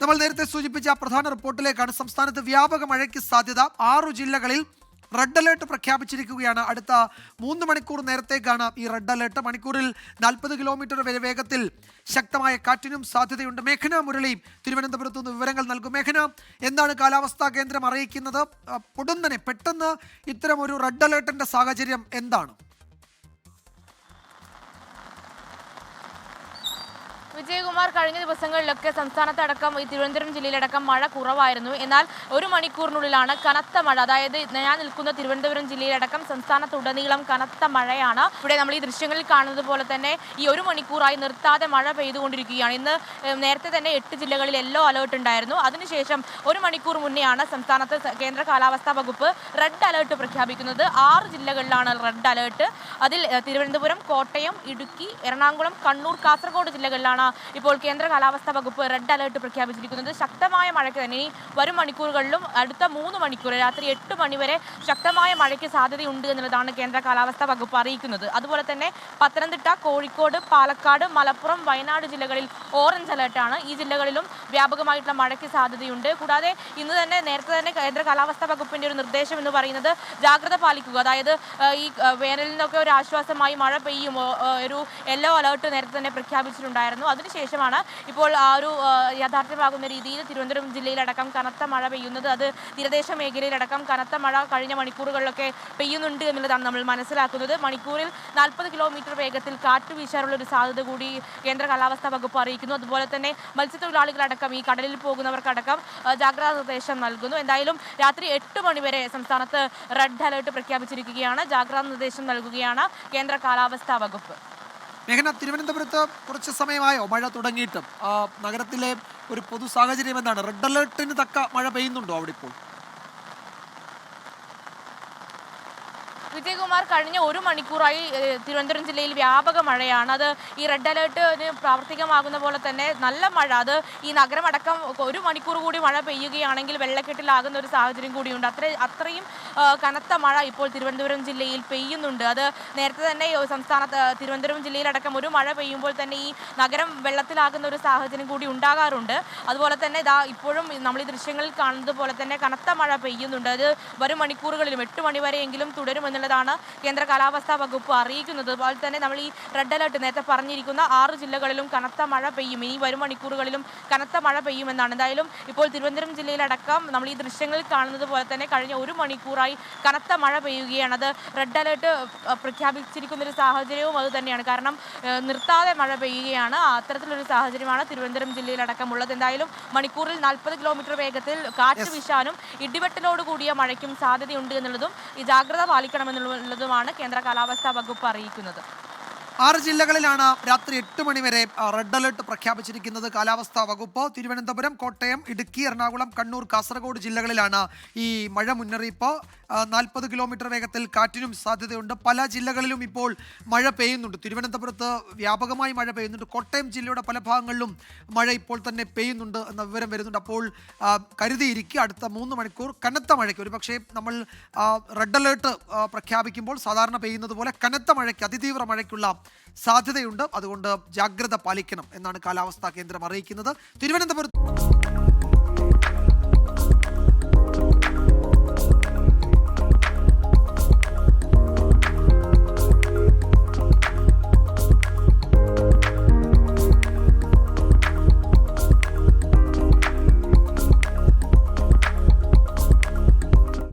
നമ്മൾ നേരത്തെ സൂചിപ്പിച്ച പ്രധാന റിപ്പോർട്ടിലേക്കാണ് സംസ്ഥാനത്ത് വ്യാപക മഴയ്ക്ക് സാധ്യത. ആറു ജില്ലകളിൽ റെഡ് അലേർട്ട് പ്രഖ്യാപിച്ചിരിക്കുകയാണ്. അടുത്ത മൂന്ന് മണിക്കൂർ നേരത്തേക്കാണ് ഈ റെഡ് അലേർട്ട് മണിക്കൂറിൽ നാൽപ്പത് കിലോമീറ്റർ വരെ വേഗത്തിൽ ശക്തമായ കാറ്റിനും സാധ്യതയുണ്ട്. മേഘന മുരളി തിരുവനന്തപുരത്ത് നിന്ന് വിവരങ്ങൾ നൽകും. മേഘന എന്താണ് കാലാവസ്ഥാ കേന്ദ്രം അറിയിക്കുന്നത്? പൊടുന്നനെ പെട്ടെന്ന് ഇത്തരം ഒരു റെഡ് അലേർട്ടിന്റെ സാഹചര്യം എന്താണ്? വിജയകുമാർ കഴിഞ്ഞ ദിവസങ്ങളിലൊക്കെ സംസ്ഥാനത്തടക്കം ഈ തിരുവനന്തപുരം ജില്ലയിലടക്കം മഴ കുറവായിരുന്നു. എന്നാൽ ഒരു മണിക്കൂറിനുള്ളിലാണ് കനത്ത മഴ. അതായത് ഞാൻ നിൽക്കുന്ന തിരുവനന്തപുരം ജില്ലയിലടക്കം സംസ്ഥാനത്തുടനീളം കനത്ത മഴയാണ്. ഇവിടെ നമ്മൾ ഈ ദൃശ്യങ്ങളിൽ കാണുന്നത് പോലെ തന്നെ ഈ ഒരു മണിക്കൂറായി നിർത്താതെ മഴ പെയ്തുകൊണ്ടിരിക്കുകയാണ്. ഇന്ന് നേരത്തെ തന്നെ എട്ട് ജില്ലകളിൽ യെല്ലോ അലേർട്ട് ഉണ്ടായിരുന്നു. അതിനുശേഷം ഒരു മണിക്കൂർ മുന്നെയാണ് സംസ്ഥാനത്ത് കേന്ദ്ര കാലാവസ്ഥാ വകുപ്പ് റെഡ് അലേർട്ട് പ്രഖ്യാപിക്കുന്നത്. ആറ് ജില്ലകളിലാണ് റെഡ് അലേർട്ട്. അതിൽ തിരുവനന്തപുരം കോട്ടയം ഇടുക്കി എറണാകുളം കണ്ണൂർ കാസർഗോഡ് ജില്ലകളിലാണ് ഇപ്പോൾ കേന്ദ്ര കാലാവസ്ഥാ വകുപ്പ് റെഡ് അലേർട്ട് പ്രഖ്യാപിച്ചിരിക്കുന്നത്. ശക്തമായ മഴയ്ക്ക് തന്നെ ഇനി വരും മണിക്കൂറുകളിലും അടുത്ത മൂന്ന് മണിക്കൂർ രാത്രി എട്ട് മണിവരെ ശക്തമായ മഴയ്ക്ക് സാധ്യതയുണ്ട് എന്നുള്ളതാണ് കേന്ദ്ര കാലാവസ്ഥാ വകുപ്പ് അറിയിക്കുന്നത്. അതുപോലെ തന്നെ പത്തനംതിട്ട കോഴിക്കോട് പാലക്കാട് മലപ്പുറം വയനാട് ജില്ലകളിൽ ഓറഞ്ച് അലേർട്ടാണ് ഈ ജില്ലകളിലും വ്യാപകമായിട്ടുള്ള മഴയ്ക്ക് സാധ്യതയുണ്ട്. കൂടാതെ ഇന്ന് തന്നെ നേരത്തെ തന്നെ കേന്ദ്ര കാലാവസ്ഥാ വകുപ്പിന്റെ ഒരു നിർദ്ദേശം എന്ന് പറയുന്നത് ജാഗ്രത പാലിക്കുക. അതായത് ഈ വേനലിൽ നിന്നൊക്കെ ഒരു ആശ്വാസമായി മഴ പെയ്യുമോ ഒരു യെല്ലോ അലേർട്ട് നേരത്തെ തന്നെ പ്രഖ്യാപിച്ചിട്ടുണ്ടായിരുന്നു. അതിനുശേഷമാണ് ഇപ്പോൾ ആ ഒരു യാഥാർത്ഥ്യമാകുന്ന രീതിയിൽ തിരുവനന്തപുരം ജില്ലയിലടക്കം കനത്ത മഴ പെയ്യുന്നത്. അത് തീരദേശ മേഖലയിലടക്കം കനത്ത മഴ കഴിഞ്ഞ മണിക്കൂറുകളിലൊക്കെ പെയ്യുന്നുണ്ട് എന്നുള്ളതാണ് നമ്മൾ മനസ്സിലാക്കുന്നത്. മണിക്കൂറിൽ നാൽപ്പത് കിലോമീറ്റർ വേഗത്തിൽ കാറ്റ് വീശാനുള്ള ഒരു സാധ്യത കൂടി കേന്ദ്ര കാലാവസ്ഥാ വകുപ്പ് അറിയിക്കുന്നു. അതുപോലെ തന്നെ മത്സ്യത്തൊഴിലാളികളടക്കം ഈ കടലിൽ പോകുന്നവർക്കടക്കം ജാഗ്രതാ നിർദ്ദേശം നൽകുന്നു. എന്തായാലും രാത്രി എട്ട് മണിവരെ സംസ്ഥാനത്ത് റെഡ് അലേർട്ട് പ്രഖ്യാപിച്ചിരിക്കുകയാണ്. ജാഗ്രതാ നിർദ്ദേശം നൽകുകയാണ് കേന്ദ്ര കാലാവസ്ഥാ വകുപ്പ്. മേഘന തിരുവനന്തപുരത്ത് കുറച്ച് സമയമായോ? മഴ തുടങ്ങിയിട്ടും. നഗരത്തിലെ ഒരു പൊതു സാഹചര്യം എന്താണ്? റെഡ് അലേർട്ടിന് തക്ക മഴ പെയ്യുന്നുണ്ടോ അവിടെ ഇപ്പോൾ? വിജയകുമാർ കഴിഞ്ഞ ഒരു മണിക്കൂറായി തിരുവനന്തപുരം ജില്ലയിൽ വ്യാപക മഴയാണ്. അത് ഈ റെഡ് അലേർട്ട് പ്രാവർത്തികമാകുന്ന പോലെ തന്നെ നല്ല മഴ. അത് ഈ നഗരമടക്കം ഒരു മണിക്കൂർ കൂടി മഴ പെയ്യുകയാണെങ്കിൽ വെള്ളക്കെട്ടിലാകുന്ന ഒരു സാഹചര്യം കൂടിയുണ്ട്. അത്ര അത്രയും കനത്ത മഴ ഇപ്പോൾ തിരുവനന്തപുരം ജില്ലയിൽ പെയ്യുന്നുണ്ട്. അത് നേരത്തെ തന്നെ സംസ്ഥാനത്ത് തിരുവനന്തപുരം ജില്ലയിലടക്കം ഒരു മഴ പെയ്യുമ്പോൾ തന്നെ ഈ നഗരം വെള്ളത്തിലാകുന്ന ഒരു സാഹചര്യം കൂടി ഉണ്ടാകാറുണ്ട്. അതുപോലെ തന്നെ ഇതാ ഇപ്പോഴും നമ്മൾ ഈ ദൃശ്യങ്ങളിൽ കാണുന്നത് പോലെ തന്നെ കനത്ത മഴ പെയ്യുന്നുണ്ട്. അത് വരും മണിക്കൂറുകളിലും എട്ട് മണിവരെയെങ്കിലും തുടരുമെന്നുള്ളതാണ് കേന്ദ്ര കാലാവസ്ഥാ വകുപ്പ് അറിയിക്കുന്നത്. അതുപോലെ തന്നെ നമ്മൾ ഈ റെഡ് അലർട്ട് നേരത്തെ പറഞ്ഞിരിക്കുന്ന ആറ് ജില്ലകളിലും കനത്ത മഴ പെയ്യും. ഇനി വരും മണിക്കൂറുകളിലും കനത്ത മഴ പെയ്യുമെന്നാണ്. എന്തായാലും ഇപ്പോൾ തിരുവനന്തപുരം ജില്ലയിലടക്കം നമ്മൾ ഈ ദൃശ്യങ്ങളിൽ കാണുന്നത് പോലെ തന്നെ കഴിഞ്ഞ ഒരു മണിക്കൂറായി കനത്ത മഴ പെയ്യുകയാണ്. അത് റെഡ് അലേർട്ട് പ്രഖ്യാപിച്ചിരിക്കുന്ന ഒരു സാഹചര്യവും അത് തന്നെയാണ്. കാരണം നിർത്താതെ മഴ പെയ്യുകയാണ്. അത്തരത്തിലൊരു സാഹചര്യമാണ് തിരുവനന്തപുരം ജില്ലയിലടക്കം ഉള്ളത് എന്തായാലും മണിക്കൂറിൽ നാൽപ്പത് കിലോമീറ്റർ വേഗത്തിൽ കാറ്റ് വീശാനും ഇടിവെട്ടലോടുകൂടിയ മഴയ്ക്കും സാധ്യതയുണ്ട് എന്നുള്ളതും ഈ ജാഗ്രത പാലിക്കണമെന്നുള്ളതുമാണ് കേന്ദ്ര കാലാവസ്ഥാ വകുപ്പ് അറിയിക്കുന്നത്. ആറ് ജില്ലകളിലാണ് രാത്രി എട്ട് മണിവരെ റെഡ് അലേർട്ട് പ്രഖ്യാപിച്ചിരിക്കുന്നത്. കാലാവസ്ഥാ വകുപ്പ് തിരുവനന്തപുരം കോട്ടയം ഇടുക്കി എറണാകുളം കണ്ണൂർ കാസർഗോഡ് ജില്ലകളിലാണ് ഈ മഴ മുന്നറിയിപ്പ്. നാൽപ്പത് കിലോമീറ്റർ വേഗത്തിൽ കാറ്റിനും സാധ്യതയുണ്ട്. പല ജില്ലകളിലും ഇപ്പോൾ മഴ പെയ്യുന്നുണ്ട്. തിരുവനന്തപുരത്ത് വ്യാപകമായി മഴ പെയ്യുന്നുണ്ട്. കോട്ടയം ജില്ലയുടെ പല ഭാഗങ്ങളിലും മഴ ഇപ്പോൾ തന്നെ പെയ്യുന്നുണ്ട് എന്ന വിവരം വരുന്നുണ്ട്. അപ്പോൾ കരുതിയിരിക്കി കരുതിയിരിക്കുക അടുത്ത മൂന്ന് മണിക്കൂർ കനത്ത മഴയ്ക്ക്. ഒരു പക്ഷേ നമ്മൾ റെഡ് അലേർട്ട് പ്രഖ്യാപിക്കുമ്പോൾ സാധാരണ പെയ്യുന്നത് പോലെ കനത്ത മഴയ്ക്ക് അതിതീവ്ര മഴയ്ക്കുള്ള സാധ്യതയുണ്ട്. അതുകൊണ്ട് ജാഗ്രത പാലിക്കണം എന്നാണ് കാലാവസ്ഥാ കേന്ദ്രം അറിയിക്കുന്നത്. തിരുവനന്തപുരത്ത്